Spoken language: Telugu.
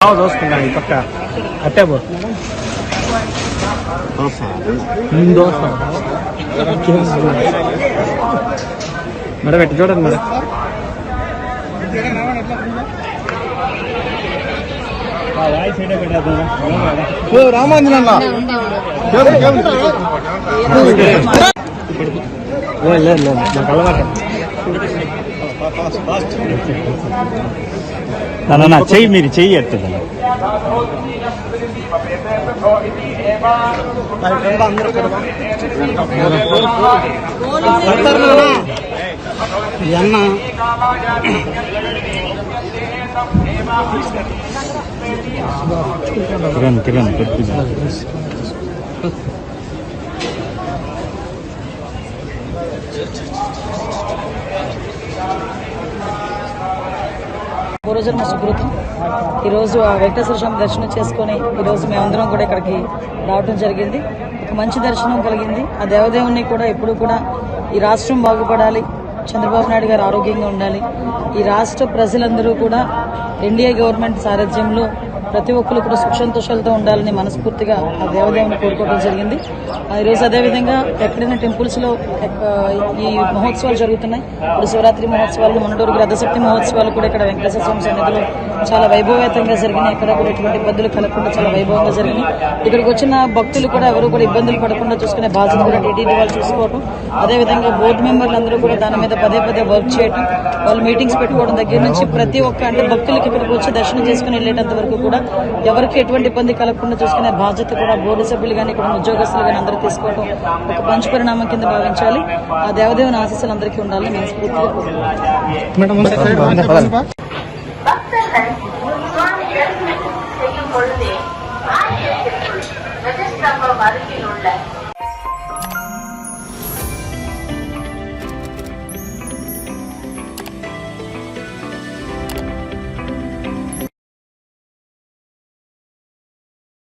బాగా చూసుకున్నా ఈ పక్క అట్టే పో ఉమ్, దోశ మేడం ఎట్టు చూడండి మేడం రామాంజనన్న లేదు లేదు లేదు నాకు అలవాటు నా చెయ్యి మీరు చెయ్యి ఎత్తుంది అన్న. కిరణ్ కిరణ్ రోజున మా సుకృతం. ఈరోజు ఆ వెంకటేశ్వర స్వామి దర్శనం చేసుకొని ఈరోజు మేమందరం కూడా ఇక్కడికి రావడం జరిగింది. ఒక మంచి దర్శనం కలిగింది. ఆ దేవదేవుని కూడా ఎప్పుడు కూడా ఈ రాష్ట్రం బాగుపడాలి. చంద్రబాబు నాయుడు గారు ఆరోగ్యంగా ఉండాలి. ఈ రాష్ట్ర ప్రజలందరూ కూడా ఎన్డీఏ గవర్నమెంట్ సారథ్యంలో ప్రతి ఒక్కరు కూడా సుఖ సంతోషాలతో ఉండాలని మనస్ఫూర్తిగా ఆ దేవదేవుని కోరుకోవడం జరిగింది. ఆ ఈరోజు అదేవిధంగా ఎక్కడైనా టెంపుల్స్లో ఈ మహోత్సవాలు జరుగుతున్నాయి. ఇప్పుడు శివరాత్రి మహోత్సవాలు మొన్నటూరుకి రథసప్తి మహోత్సవాలు కూడా ఇక్కడ వెంకటేశ్వర స్వామి సన్నిధిలో చాలా వైభవేతంగా జరిగినాయి. ఎక్కడ కూడా ఎటువంటి ఇబ్బందులు కలగకుండా చాలా వైభవంగా జరిగినాయి. ఇక్కడికి వచ్చిన భక్తులు కూడా ఎవరు కూడా ఇబ్బందులు పడకుండా చూసుకునే బాధ్యత కూడా టీటీడీ వాళ్ళు చూసుకోవడం అదేవిధంగా బోర్డు మెంబర్లు అందరూ కూడా దాని మీద పదే పదే వర్క్ చేయడం వాళ్ళు మీటింగ్స్ పెట్టుకోవడం దగ్గర నుంచి ప్రతి ఒక్క అంటే భక్తులకి ఇక్కడికి వచ్చి దర్శనం చేసుకుని వెళ్ళేటంత వరకు కూడా ఎవరికి ఎటువంటి ఇబ్బంది కలగకుండా చూసుకునే బాధ్యత కూడా బోర్డు సభ్యులు కానీ ఇక్కడ ఉద్యోగస్తులు కానీ అందరూ తీసుకోవడం ఒక మంచి పరిణామం కింద భావించాలి ఆ దేవదేవుని ఆశీస్సులు అందరికీ ఉండాలని మనస్ఫూర్తిగా Thank.